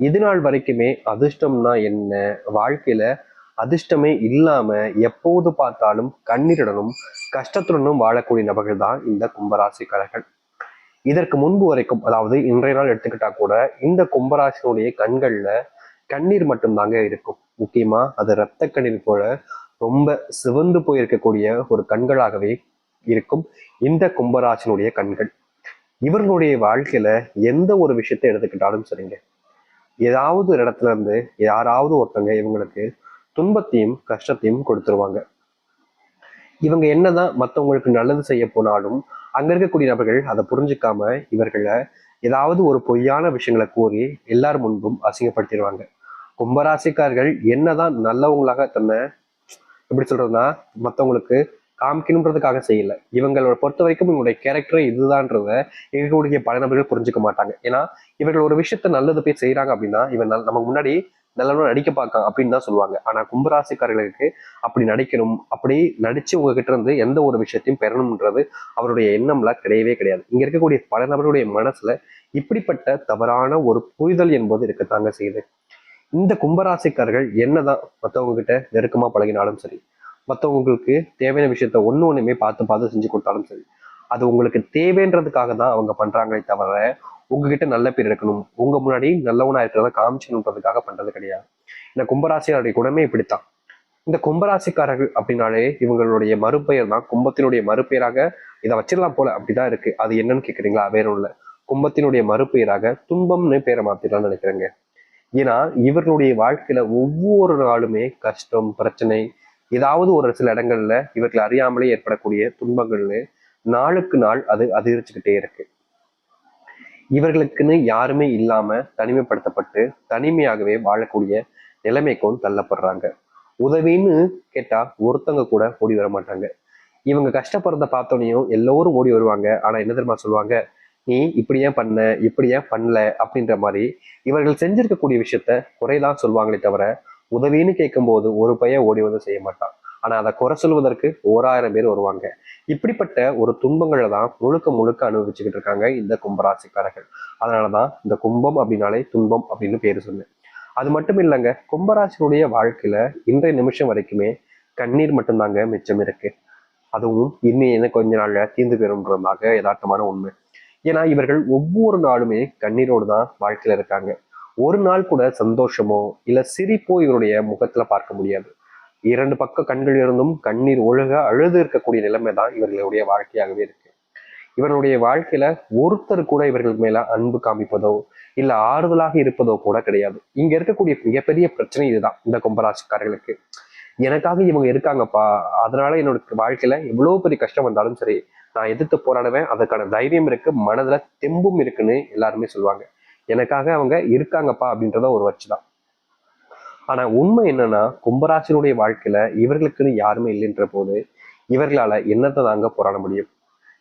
இது நாள் வரைக்குமே அதிர்ஷ்டம்னா என்ன? வாழ்க்கையில அதிர்ஷ்டமே இல்லாம எப்போது பார்த்தாலும் கண்ணீருடனும் கஷ்டத்துடனும் வாழக்கூடிய நபர்கள் தான் இந்த கும்பராசிக்காரர்கள். இதற்கு முன்பு வரைக்கும் அதாவது இன்றைய நாள் எடுத்துக்கிட்டா கூட இந்த கும்பராசினுடைய கண்கள்ல கண்ணீர் மட்டும்தாங்க இருக்கும். முக்கியமா அது இரத்த கண்ணீர் போல ரொம்ப சிவந்து போயிருக்கக்கூடிய ஒரு கண்களாகவே இருக்கும் இந்த கும்பராசினுடைய கண்கள். இவர்களுடைய வாழ்க்கையில எந்த ஒரு விஷயத்தை எடுத்துக்கிட்டாலும் சரிங்க. ஏதாவது ஒரு இடத்துல இருந்து யாராவது ஒருத்தங்க இவங்களுக்கு துன்பத்தையும் கஷ்டத்தையும் கொடுத்துருவாங்க. இவங்க என்னதான் மற்றவங்களுக்கு நல்லது செய்ய போனாலும் அங்க இருக்கக்கூடிய நபர்கள் அதை புரிஞ்சுக்காம இவர்களை ஏதாவது ஒரு பொய்யான விஷயங்களை கூறி எல்லார் முன்பும் அசிங்கப்படுத்திடுவாங்க. கும்பராசிக்காரர்கள் என்னதான் நல்லவங்களாக தன்னை எப்படி சொல்றதுன்னா மற்றவங்களுக்கு காமிக்கணுன்றதுக்காக செய்யல. இவங்களோட பொறுத்த வரைக்கும் இவங்களுடைய கேரக்டர் இதுதான்றத இருக்கக்கூடிய பல நபர்கள் புரிஞ்சுக்க மாட்டாங்க. ஏன்னா இவர்கள் ஒரு விஷயத்த நல்லது போய் செய்யறாங்க அப்படின்னா இவன் நமக்கு முன்னாடி நல்லவனும் நடிக்க பார்க்க அப்படின்னு தான் சொல்லுவாங்க. ஆனா கும்பராசிக்காரர்களுக்கு அப்படி நடிக்கணும் அப்படி நடிச்சு உங்ககிட்ட இருந்து எந்த ஒரு விஷயத்தையும் பெறணும்ன்றது அவருடைய எண்ணம்ல கிடையவே கிடையாது. இங்க இருக்கக்கூடிய பல நபர்களுடைய மனசுல இப்படிப்பட்ட தவறான ஒரு புரிதல் என்பது இருக்கத்தாங்க செய்யுது. இந்த கும்பராசிக்காரர்கள் என்னதான் மற்றவங்க கிட்ட நெருக்கமா பழகினாலும் சரி மற்றவங்களுக்கு தேவையான விஷயத்த ஒன்று ஒன்றுமே பார்த்து பார்த்து செஞ்சு கொடுத்தாலும் சரி அது உங்களுக்கு தேவைன்றதுக்காக தான் அவங்க பண்றாங்களே தவிர உங்ககிட்ட நல்ல பேர் இருக்கணும் உங்க முன்னாடி நல்லவனா இருக்கிறத காமிச்சணுன்றதுக்காக பண்றது கிடையாது. இந்த கும்பராசியாருடைய குணமே இப்படித்தான். இந்த கும்பராசிக்காரர்கள் அப்படின்னாலே இவங்களுடைய மறுபெயர் தான். கும்பத்தினுடைய மறுபெயராக இதை வச்சிடலாம் போல அப்படிதான் இருக்கு. அது என்னன்னு கேக்குறீங்களா? வேற ஒண்ணும் கும்பத்தினுடைய மறுபெயராக துன்பம்னு பேரை மாத்திடலாம்னு நினைக்கிறேங்க. ஏன்னா இவர்களுடைய வாழ்க்கையில ஒவ்வொரு நாளுமே கஷ்டம் பிரச்சனை ஏதாவது ஒரு சில இடங்கள்ல இவர்கள் அறியாமலே ஏற்படக்கூடிய துன்பங்கள்னு நாளுக்கு நாள் அது அதிகரிச்சுக்கிட்டே இருக்கு. இவர்களுக்குன்னு யாருமே இல்லாம தனிமைப்படுத்தப்பட்டு தனிமையாகவே வாழக்கூடிய நிலைமைக்கும் தள்ளப்படுறாங்க. உதவின்னு கேட்டா ஒருத்தங்க கூட ஓடி வர மாட்டாங்க. இவங்க கஷ்டப்படுறத பார்த்தோன்னையும் எல்லோரும் ஓடி வருவாங்க. ஆனா என்ன தெரியுமா சொல்லுவாங்க? நீ இப்படி ஏன் பண்ண? இப்படி ஏன் பண்ணல? அப்படின்ற மாதிரி இவர்கள் செஞ்சிருக்கக்கூடிய விஷயத்த குறைதான் சொல்லுவாங்களே தவிர உதவின்னு கேட்கும்போது ஒரு பையன் ஓடி வந்து செய்ய மாட்டான். ஆனா அதை குறை சொல்வதற்கு ஓராயிரம் பேர் வருவாங்க. இப்படிப்பட்ட ஒரு துன்பங்களை தான் முழுக்க முழுக்க அனுபவிச்சுக்கிட்டு இருக்காங்க இந்த கும்பராசிக்காரர்கள். அதனாலதான் இந்த கும்பம் அப்படின்னாலே துன்பம் அப்படின்னு பேர் சொன்னேன். அது மட்டும் இல்லைங்க கும்பராசினுடைய வாழ்க்கையில இன்றைய நிமிஷம் வரைக்குமே கண்ணீர் மட்டும்தாங்க மிச்சம் இருக்கு. அதுவும் இன்னும் கொஞ்ச நாள்ல தீர்ந்து பெறும்ன்றதாக யதார்த்தமான உண்மை. ஏன்னா இவர்கள் ஒவ்வொரு நாளுமே கண்ணீரோடு தான் வாழ்க்கையில இருக்காங்க. ஒரு நாள் கூட சந்தோஷமோ இல்லை சிரிப்போ இவருடைய முகத்துல பார்க்க முடியாது. இரண்டு பக்க கண்கள் இருந்தும் கண்ணீர் ஒழுக அழுது இருக்கக்கூடிய நிலைமை தான் இவர்களுடைய வாழ்க்கையாகவே இருக்கு. இவர்களுடைய வாழ்க்கையில ஒருத்தர் கூட இவர்கள் மேல அன்பு காமிப்பதோ இல்ல ஆறுதலாக இருப்பதோ கூட கிடையாது. இங்க இருக்கக்கூடிய மிகப்பெரிய பிரச்சனை இதுதான் இந்த கும்பராசிக்காரர்களுக்கு. எனக்காக இவங்க இருக்காங்கப்பா அதனால என்னோட வாழ்க்கையில எவ்வளவு பெரிய கஷ்டம் வந்தாலும் சரி நான் எதிர்த்து போராடுவேன் அதுக்கான தைரியம் இருக்கு மனதுல தெம்பும் இருக்குன்னு எல்லாருமே சொல்லுவாங்க. எனக்காக அவங்க இருக்காங்கப்பா அப்படின்றத ஒரு வச்சுதான். ஆனா உண்மை என்னன்னா கும்பராசினுடைய வாழ்க்கையில இவர்களுக்குன்னு யாருமே இல்லைன்ற போது இவர்களால என்னத்தை தாங்க போராட முடியும்?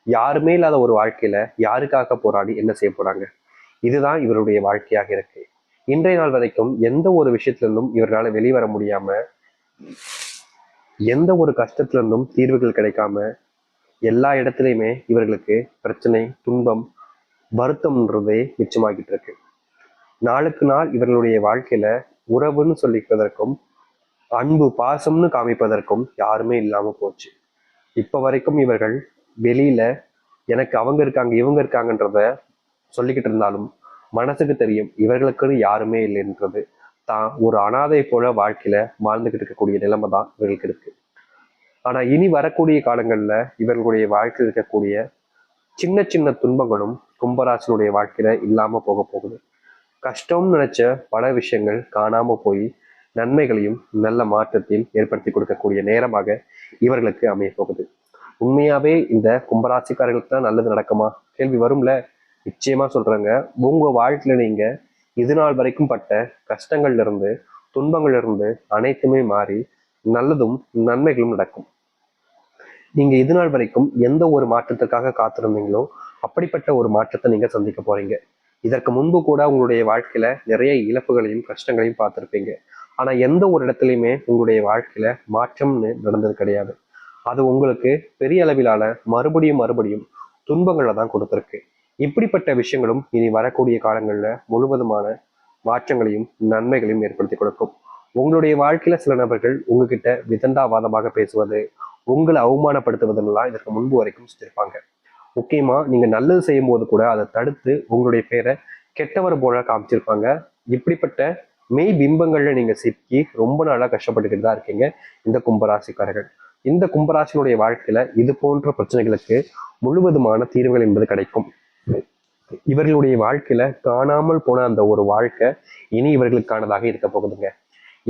யாருமே இல்லாத ஒரு வாழ்க்கையில யாருக்காக போராடி என்ன செய்ய போறாங்க? இதுதான் இவருடைய வாழ்க்கையாக இருக்கு. இன்றைய நாள் வரைக்கும் எந்த ஒரு விஷயத்துல இருந்தும் இவர்களால வெளிவர முடியாம எந்த ஒரு கஷ்டத்துல இருந்தும் தீர்வுகள் கிடைக்காம எல்லா இடத்துலையுமே இவர்களுக்கு பிரச்சனை துன்பம் வருத்தம்ன்றதே மிச்சமாகிட்டு இருக்கு நாளுக்கு நாள் இவர்களுடைய வாழ்க்கையில உறவுன்னு சொல்லிக்கிறதற்கும் அன்பு பாசம்னு காமிப்பதற்கும் யாருமே இல்லாம போச்சு. இப்ப வரைக்கும் இவர்கள் வெளியில எனக்கு அவங்க இருக்காங்க இவங்க இருக்காங்கன்றத சொல்லிக்கிட்டு இருந்தாலும் மனசுக்கு தெரியும் இவர்களுக்குன்னு யாருமே இல்லைன்றது. தான் ஒரு அனாதை போல வாழ்க்கையில வாழ்ந்துகிட்டு இருக்கக்கூடிய நிலைமை தான் இவர்களுக்கு இருக்கு. ஆனா இனி வரக்கூடிய காலங்கள்ல இவர்களுடைய வாழ்க்கையில் இருக்கக்கூடிய சின்ன சின்ன துன்பங்களும் கும்பராசனுடைய வாழ்க்கையில இல்லாம போக போகுது. கஷ்டம்னு நினைச்ச பல விஷயங்கள் காணாம போய் நன்மைகளையும் நல்ல மாற்றத்தையும் ஏற்படுத்தி கொடுக்கக்கூடிய நேரமாக இவர்களுக்கு அமைய போகுது. உண்மையாவே இந்த கும்பராசிக்காரர்களுக்கு தான் நல்லது நடக்குமா? கேள்வி வரும்ல? நிச்சயமா சொல்றாங்க. உங்க வாழ்க்கையில நீங்க இது நாள் வரைக்கும் பட்ட கஷ்டங்கள்ல இருந்து துன்பங்கள்ல இருந்து அனைத்துமே மாறி நல்லதும் நன்மைகளும் நடக்கும். நீங்க இது நாள் வரைக்கும் எந்த ஒரு மாற்றத்திற்காக காத்திருந்தீங்களோ அப்படிப்பட்ட ஒரு மாற்றத்தை நீங்கள் சந்திக்க போறீங்க. இதற்கு முன்பு கூட உங்களுடைய வாழ்க்கையில நிறைய இழப்புகளையும் கஷ்டங்களையும் பார்த்துருப்பீங்க. ஆனால் எந்த ஒரு இடத்துலையுமே உங்களுடைய வாழ்க்கையில மாற்றம்னு நடந்தது கிடையாது. அது உங்களுக்கு பெரிய அளவிலான மறுபடியும் மறுபடியும் துன்பங்களை தான் கொடுத்துருக்கு. இப்படிப்பட்ட விஷயங்களும் இனி வரக்கூடிய காலங்களில் முழுவதுமான மாற்றங்களையும் நன்மைகளையும் ஏற்படுத்தி கொடுக்கும். உங்களுடைய வாழ்க்கையில சில நபர்கள் உங்ககிட்ட விதண்டாவாதமாக பேசுவது உங்களை அவமானப்படுத்துவதெல்லாம் இதற்கு முன்பு வரைக்கும் செஞ்சிருப்பாங்க. முக்கியமா நீங்க நல்லது செய்யும் போது கூட அதை தடுத்து உங்களுடைய பேரை கெட்டவர் போல காமிச்சிருப்பாங்க. இப்படிப்பட்ட மெய் பிம்பங்கள்ல நீங்க சிக்கி ரொம்ப நாளா கஷ்டப்பட்டுக்கிட்டு தான் இருக்கீங்க இந்த கும்பராசிக்காரர்கள். இந்த கும்பராசினுடைய வாழ்க்கையில இது போன்ற பிரச்சனைகளுக்கு முழுவதுமான தீர்வுகள் என்பது கிடைக்கும். இவர்களுடைய வாழ்க்கையில காணாமல் போன அந்த ஒரு வாழ்க்கை இனி இவர்களுக்கானதாக இருக்க போகுதுங்க.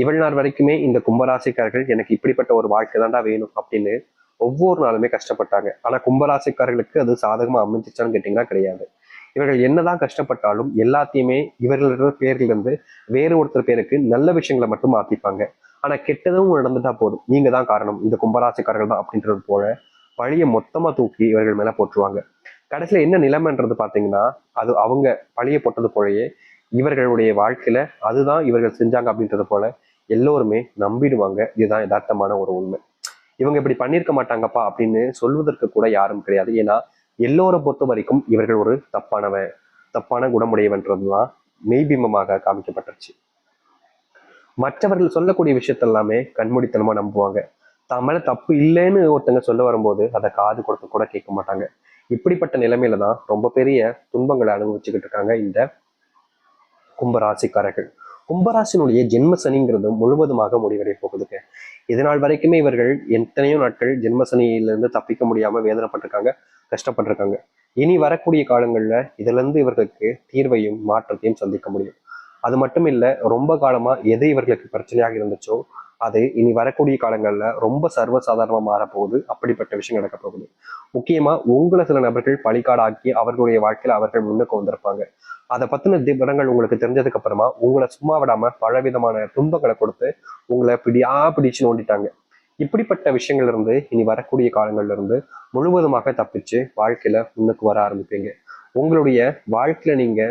இவள் நாள் வரைக்குமே இந்த கும்பராசிக்காரர்கள் எனக்கு இப்படிப்பட்ட ஒரு வாழ்க்கை தான்டா வேணும் அப்படின்னு ஒவ்வொரு நாளுமே கஷ்டப்பட்டாங்க. ஆனா கும்பராசிக்காரர்களுக்கு அது சாதகமா அமைஞ்சிச்சான்னு கேட்டீங்கன்னா கிடையாது. இவர்கள் என்னதான் கஷ்டப்பட்டாலும் எல்லாத்தையுமே இவர்களோட பேர்ல இருந்து வேறு ஒருத்தர் பேருக்கு நல்ல விஷயங்களை மட்டும் மாத்திப்பாங்க. ஆனா கெட்டதும் நடந்துட்டா போதும். நீங்க தான் காரணம். இந்த கும்பராசிக்காரர்கள் தான் அப்படின்றது போல பழியை மொத்தமா தூக்கி இவர்கள் மேல போட்டுருவாங்க. கடைசியில என்ன நிலைமைன்றது பாத்தீங்கன்னா அது அவங்க பழைய போட்டது போலயே இவர்களுடைய வாழ்க்கையில அதுதான் இவர்கள் செஞ்சாங்க அப்படின்றது போல எல்லோருமே நம்பிடுவாங்க. இதுதான் யதார்த்தமான ஒரு உண்மை. இவங்க இப்படி பண்ணியிருக்க மாட்டாங்கப்பா அப்படின்னு சொல்வதற்கு கூட யாரும் கிடையாது. ஏன்னா எல்லோரை பொறுத்த வரைக்கும் இவர்கள் ஒரு தப்பானவன் தப்பான குணமுடையவன்றதுதான் மெய்பிம்பமாக காமிக்கப்பட்டுருச்சு. மற்றவர்கள் சொல்லக்கூடிய விஷயத்தெல்லாமே கண்மூடித்தனமா நம்புவாங்க. தான் மேல தப்பு இல்லைன்னு ஒருத்தங்க சொல்ல வரும்போது அதை காது கொடுத்து கூட கேட்க மாட்டாங்க. இப்படிப்பட்ட நிலைமையில தான் ரொம்ப பெரிய துன்பங்களை அனுபவிச்சுக்கிட்டு இருக்காங்க இந்த கும்பராசிக்காரர்கள். கும்பராசினுடைய ஜென்ம சனிங்கிறது முழுவதுமாக முடிவடைய போகுதுங்க. இதனால் வரைக்குமே இவர்கள் எத்தனையோ நாட்கள் ஜென்ம சனியிலிருந்து தப்பிக்க முடியாம வேதனைப்பட்டிருக்காங்க கஷ்டப்பட்டிருக்காங்க. இனி வரக்கூடிய காலங்கள்ல இதுல இருந்து இவர்களுக்கு தீர்வையும் மாற்றத்தையும் சந்திக்க முடியும். அது மட்டும் இல்ல ரொம்ப காலமா எது இவர்களுக்கு பிரச்சனையாக இருந்துச்சோ அது இனி வரக்கூடிய காலங்களில் ரொம்ப சர்வசாதாரணமாக மாறப்போகுது. அப்படிப்பட்ட விஷயம் நடக்க போகுது. முக்கியமாக உங்களை சில நபர்கள் பழிகாடாக்கி அவர்களுடைய வாழ்க்கையில் அவர்கள் முன்னுக்கு வந்திருப்பாங்க. அதை பற்றின விவரங்கள் உங்களுக்கு தெரிஞ்சதுக்கு அப்புறமா உங்களை சும்மா விடாமல் பலவிதமான துன்பங்களை கொடுத்து உங்களை பிடியா பிடிச்சு நோண்டிட்டாங்க. இப்படிப்பட்ட விஷயங்கள்ல இருந்து இனி வரக்கூடிய காலங்கள்ல இருந்து முழுவதுமாக தப்பிச்சு வாழ்க்கையில முன்னுக்கு வர ஆரம்பிப்பீங்க. உங்களுடைய வாழ்க்கையில நீங்க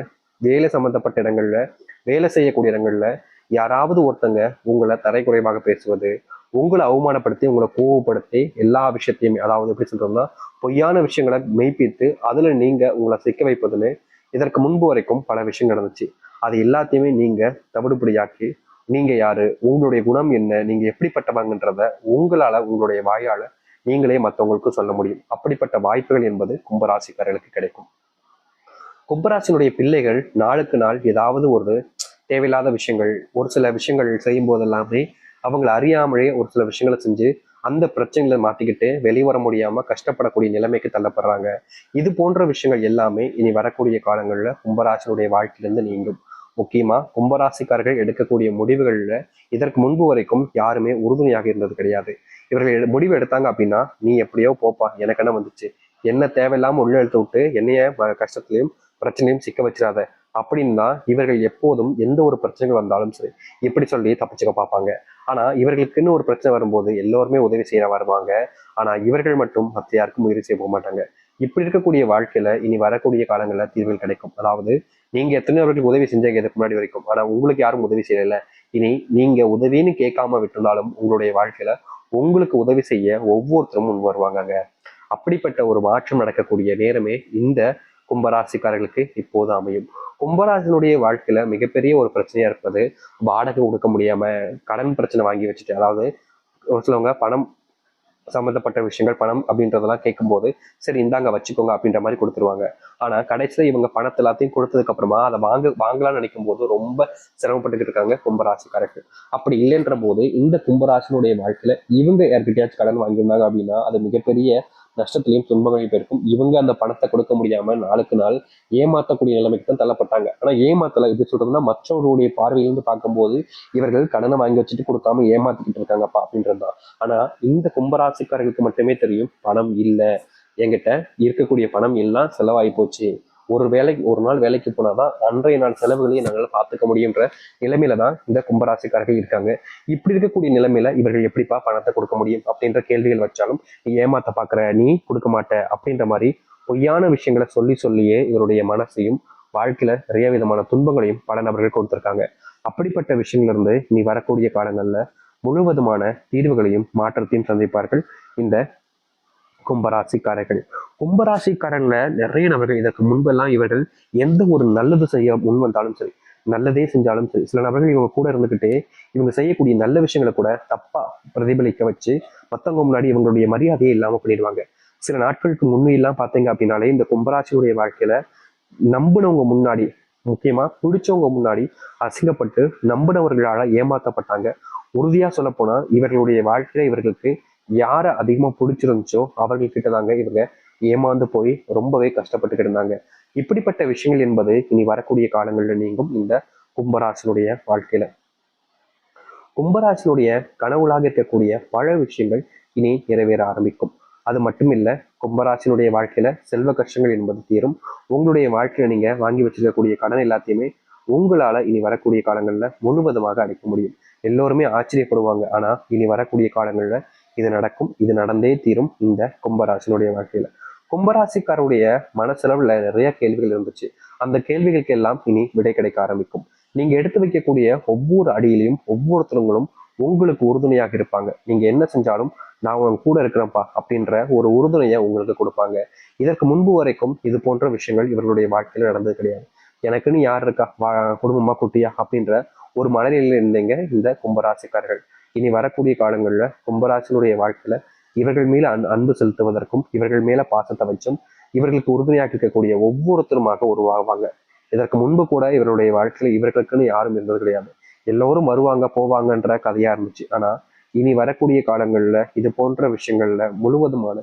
வேலை சம்பந்தப்பட்ட இடங்கள்ல வேலை செய்யக்கூடிய இடங்கள்ல யாராவது ஒருத்தங்க உங்களை தரைக்குறைவாக பேசுவது உங்களை அவமானப்படுத்தி உங்களை கோவப்படுத்தி எல்லா விஷயத்தையுமே அதாவது எப்படி சொல்றோம்னா பொய்யான விஷயங்களை மெய்ப்பித்து அதுல நீங்க உங்களை சிக்க வைப்பதுன்னு இதற்கு முன்பு வரைக்கும் பல விஷயங்கள் நடந்துச்சு. அது எல்லாத்தையுமே நீங்க தவிடுபடியாக்கி நீங்க யாரு உங்களுடைய குணம் என்ன நீங்க எப்படிப்பட்டவங்கன்றத உங்களால உங்களுடைய வாயால நீங்களே மற்றவங்களுக்கு சொல்ல முடியும். அப்படிப்பட்ட வாய்ப்புகள் என்பது கும்பராசிக்காரர்களுக்கு கிடைக்கும். கும்பராசினுடைய பிள்ளைகள் நாளுக்கு நாள் ஏதாவது ஒரு தேவையில்லாத விஷயங்கள் ஒரு சில விஷயங்கள் செய்யும் போதெல்லாமே அவங்கள அறியாமலே ஒரு சில விஷயங்களை செஞ்சு அந்த பிரச்சனைகளை மாட்டிக்கிட்டு வெளிவர முடியாம கஷ்டப்படக்கூடிய நிலைமைக்கு தள்ளப்படுறாங்க. இது போன்ற விஷயங்கள் எல்லாமே இனி வரக்கூடிய காலங்களில் கும்பராசினுடைய வாழ்க்கையிலிருந்து நீங்கும். முக்கியமா கும்பராசிக்காரர்கள் எடுக்கக்கூடிய முடிவுகள்ல இதற்கு முன்பு வரைக்கும் யாருமே உறுதுணையாக இருந்தது கிடையாது. இவர்கள் முடிவு எடுத்தாங்க அப்படின்னா நீ எப்படியோ போப்பா எனக்கு என்ன வந்துச்சு? என்ன தேவையில்லாம உள்ள எழுத்து விட்டு என்னைய கஷ்டத்திலையும் பிரச்சனையும் சிக்க வச்சிடாத. அப்படின்னா இவர்கள் எப்போதும் எந்த ஒரு பிரச்சனைகள் வந்தாலும் சரி இப்படி சொல்லி தப்பிச்சுக்க பார்ப்பாங்க. ஆனா இவர்களுக்குன்னு ஒரு பிரச்சனை வரும்போது எல்லோருமே உதவி செய்ய வருவாங்க. ஆனா இவர்கள் மட்டும் மற்ற யாருக்கும் உதவி செய்ய போக மாட்டாங்க. இப்படி இருக்கக்கூடிய வாழ்க்கையில இனி வரக்கூடிய காலங்களில் தீர்வுகள் கிடைக்கும். அதாவது நீங்க எத்தனை அவர்களுக்கு உதவி செஞ்சாங்க இதுக்கு முன்னாடி வரைக்கும். ஆனா உங்களுக்கு யாரும் உதவி செய்யல இனி நீங்க உதவின்னு கேட்காம விட்டுனாலும் உங்களுடைய வாழ்க்கையில உங்களுக்கு உதவி செய்ய ஒவ்வொருத்தரும் முன் வருவாங்க அப்படிப்பட்ட ஒரு மாற்றம் நடக்கக்கூடிய நேரமே இந்த கும்பராசிக்காரர்களுக்கு இப்போது அமையும். கும்பராசினுடைய வாழ்க்கையில மிகப்பெரிய ஒரு பிரச்சனையா இருப்பது வாடகை கொடுக்க முடியாம கடன் பிரச்சனை வாங்கி வச்சுட்டு அதாவது ஒரு சிலவங்க பணம் சம்மந்தப்பட்ட விஷயங்கள் பணம் அப்படின்றதெல்லாம் கேட்கும்போது சரி இந்தாங்க வச்சுக்கோங்க அப்படின்ற மாதிரி கொடுத்துருவாங்க. ஆனா கடைசியில இவங்க பணத்தை எல்லாத்தையும் கொடுத்ததுக்கு அப்புறமா அதை வாங்க வாங்கலாம்னு நினைக்கும் போது ரொம்ப சிரமப்பட்டுக்கிட்டு இருக்காங்க கும்பராசிக்காரர்கள். அப்படி இல்லைன்ற போது இந்த கும்பராசினுடைய வாழ்க்கையில இவங்க யார்கிட்டயாச்சும் கடன் வாங்கியிருந்தாங்க அப்படின்னா அது மிகப்பெரிய நஷ்டத்திலையும் துன்பங்களையும் போயிருக்கும் இவங்க அந்த பணத்தை கொடுக்க முடியாம நாளுக்கு நாள் ஏமாத்தக்கூடிய நிலைமைக்கு தான் தள்ளப்பட்டாங்க. ஆனா ஏமாத்தல எப்படி சொல்றதுன்னா மற்றவர்களுடைய பார்வையிலிருந்து பார்க்கும்போது இவர்கள் கடனை வாங்கி வச்சுட்டு கொடுக்காம ஏமாத்திக்கிட்டு இருக்காங்கப்பா அப்படின்றதுதான் ஆனா இந்த கும்பராசிக்காரர்களுக்கு மட்டுமே தெரியும் பணம் இல்லை. என்கிட்ட இருக்கக்கூடிய பணம் எல்லாம் செலவாகி போச்சு. ஒரு வேலைக்கு ஒரு நாள் வேலைக்கு போனாதான் அன்றைய நாள் செலவுகளையும் நாங்கள் பார்த்துக்க முடியுன்ற நிலைமையில தான் இந்த கும்பராசிக்காரர்கள் இருக்காங்க. இப்படி இருக்கக்கூடிய நிலைமையில இவர்கள் எப்படிப்பா பணத்தை கொடுக்க முடியும் அப்படின்ற கேள்விகள் வச்சாலும் நீ ஏமாத்த பாக்குற நீ கொடுக்க மாட்ட அப்படின்ற மாதிரி பொய்யான விஷயங்களை சொல்லி சொல்லியே இவருடைய மனசையும் வாழ்க்கையில நிறைய விதமான துன்பங்களையும் பல நபர்கள் கொடுத்துருக்காங்க. அப்படிப்பட்ட விஷயங்கள்ல இருந்து நீ வரக்கூடிய காலங்கள்ல முழுவதுமான தீர்வுகளையும் மாற்றத்தையும் சந்திப்பார்கள். இந்த கும்பராசிக்காரர்கள். கும்பராசிக்காரங்கள நிறைய நபர்கள் இதற்கு முன்பெல்லாம் இவர்கள் எந்த ஒரு நல்லது செய்ய முன் வந்தாலும் சரி நல்லதே செஞ்சாலும் சரி சில நபர்கள் இவங்க கூட இருந்துக்கிட்டே இவங்க செய்யக்கூடிய நல்ல விஷயங்களை கூட தப்பா பிரதிபலிக்க வச்சு மத்தவங்க முன்னாடி இவங்களுடைய மரியாதையே இல்லாம பண்ணிடுவாங்க. சில நாட்களுக்கு முன்னையெல்லாம் பார்த்தீங்க அப்படின்னாலே இந்த கும்பராசியுடைய வாழ்க்கையில நம்பினவங்க முன்னாடி முக்கியமா பிடிச்சவங்க முன்னாடி அசிங்கப்பட்டு நம்பினவர்களால ஏமாத்தப்பட்டாங்க. உறுதியா சொல்ல போனா இவர்களுடைய வாழ்க்கையில இவர்களுக்கு யாரை அதிகமா பிடிச்சிருந்துச்சோ அவர்கள்கிட்ட தாங்க இவங்க ஏமாந்து போய் ரொம்பவே கஷ்டப்பட்டுக்கிட்டு இருந்தாங்க. இப்படிப்பட்ட விஷயங்கள் என்பது இனி வரக்கூடிய காலங்களில் நீங்கும் இந்த கும்பராசனுடைய வாழ்க்கையில. கும்பராசனுடைய கனவுளாக இருக்கக்கூடிய பல விஷயங்கள் இனி நிறைவேற ஆரம்பிக்கும். அது மட்டும் இல்ல கும்பராசினுடைய வாழ்க்கையில செல்வ கஷ்டங்கள் என்பது தீரும். உங்களுடைய வாழ்க்கையில நீங்க வாங்கி வச்சிருக்கக்கூடிய கடன் எல்லாத்தையுமே உங்களால இனி வரக்கூடிய காலங்கள்ல முழுவதுமாக அடைக்க முடியும். எல்லோருமே ஆச்சரியப்படுவாங்க. ஆனா இனி வரக்கூடிய காலங்கள்ல இது நடக்கும் இது நடந்தே தீரும் இந்த கும்பராசினுடைய வாழ்க்கையில. கும்பராசிக்காரருடைய மனசளவுல நிறைய கேள்விகள் இருந்துச்சு. அந்த கேள்விகளுக்கு எல்லாம் இனி விடை கிடைக்க ஆரம்பிக்கும். நீங்க எடுத்து வைக்கக்கூடிய ஒவ்வொரு அடியிலையும் ஒவ்வொருத்தவங்களும் உங்களுக்கு உறுதுணையாக இருப்பாங்க. நீங்க என்ன செஞ்சாலும் நான் உங்க கூட இருக்கிறேன்ப்பா அப்படின்ற ஒரு உறுதுணையை உங்களுக்கு கொடுப்பாங்க. இதற்கு முன்பு வரைக்கும் இது போன்ற விஷயங்கள் இவர்களுடைய வாழ்க்கையில நடந்தது கிடையாது. எனக்குன்னு யார் இருக்கா? வா குடும்பமா குட்டியா? அப்படின்ற ஒரு மனநிலையில் இருந்தீங்க இந்த கும்பராசிக்காரர்கள். இனி வரக்கூடிய காலங்களில் கும்பராசினுடைய வாழ்க்கையில இவர்கள் மேல அன் அன்பு செலுத்துவதற்கும் இவர்கள் மேல பாசத்தை வச்சும் இவர்களுக்கு உறுதுணையாக இருக்கக்கூடிய ஒவ்வொருத்தருமாக உருவாகுவாங்க இதற்கு முன்பு கூட இவருடைய வாழ்க்கையில இவர்களுக்குன்னு யாரும் இருந்தது கிடையாது. எல்லோரும் வருவாங்க போவாங்கன்ற கதையா இருந்துச்சு. ஆனா இனி வரக்கூடிய காலங்கள்ல இது போன்ற விஷயங்கள்ல முழுவதுமான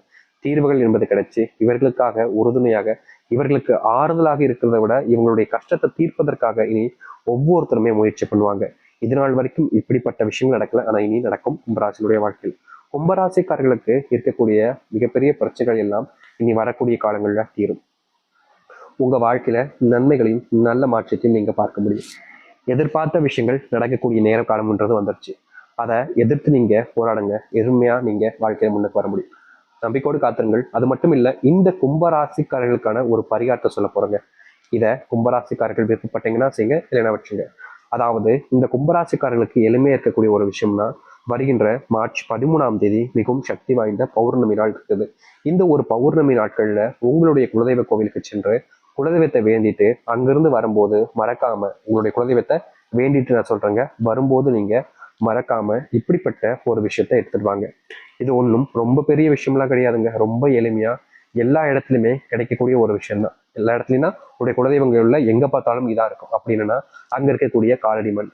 தீர்வுகள் என்பது கிடைச்சி இவர்களுக்காக உறுதுணையாக இவர்களுக்கு ஆறுதலாக இருக்கிறத விட இவங்களுடைய கஷ்டத்தை தீர்ப்பதற்காக இனி ஒவ்வொருத்தருமே முயற்சி பண்ணுவாங்க. இது நாள் வரைக்கும் இப்படிப்பட்ட விஷயங்கள் நடக்கல. ஆனால் இனி நடக்கும் கும்பராசினுடைய வாழ்க்கையில். கும்பராசிக்காரர்களுக்கு இருக்கக்கூடிய மிகப்பெரிய பிரச்சனைகள் எல்லாம் இனி வரக்கூடிய காலங்களில் தீரும். உங்க வாழ்க்கையில நன்மைகளையும் நல்ல மாற்றத்தையும் நீங்க பார்க்க முடியும். எதிர்பார்த்த விஷயங்கள் நடக்கக்கூடிய நேர காலம்ன்றது வந்துருச்சு. அதை எதிர்த்து நீங்க போராடுங்க. எளிமையா நீங்க வாழ்க்கையில முன்னுக்கு வர முடியும். நம்பிக்கையோடு காத்துருங்கள். அது மட்டும் இல்ல இந்த கும்பராசிக்காரர்களுக்கான ஒரு பரிகாரத்தை சொல்ல போறேங்க. இதை கும்பராசிக்காரர்கள் விருப்பப்பட்டீங்கன்னா செய்யுங்க இல்லைன்னா வச்சுங்க. அதாவது இந்த கும்பராசிக்காரர்களுக்கு எளிமையாக இருக்கக்கூடிய ஒரு விஷயம்னா வருகின்ற மார்ச் பதிமூணாம் தேதி மிகவும் சக்தி வாய்ந்த பௌர்ணமி நாள் இருக்குது. இந்த ஒரு பௌர்ணமி நாட்களில் உங்களுடைய குலதெய்வ கோவிலுக்கு சென்று குலதெய்வத்தை வேண்டிட்டு அங்கிருந்து வரும்போது மறக்காம உங்களுடைய குலதெய்வத்தை வேண்டிட்டு நான் சொல்றேங்க வரும்போது நீங்க மறக்காம இப்படிப்பட்ட ஒரு விஷயத்த எடுத்துட்டு வாங்க. இது ஒன்றும் ரொம்ப பெரிய விஷயம்லாம் கிடையாதுங்க ரொம்ப எளிமையா எல்லா இடத்துலையுமே கிடைக்கக்கூடிய ஒரு விஷயம் எல்லா எல்லா இடத்துலையும் குலதெய்வங்கள் உள்ள எங்க பார்த்தாலும் இதா இருக்கும். அப்படின்னா அங்க இருக்கக்கூடிய காலடி மண்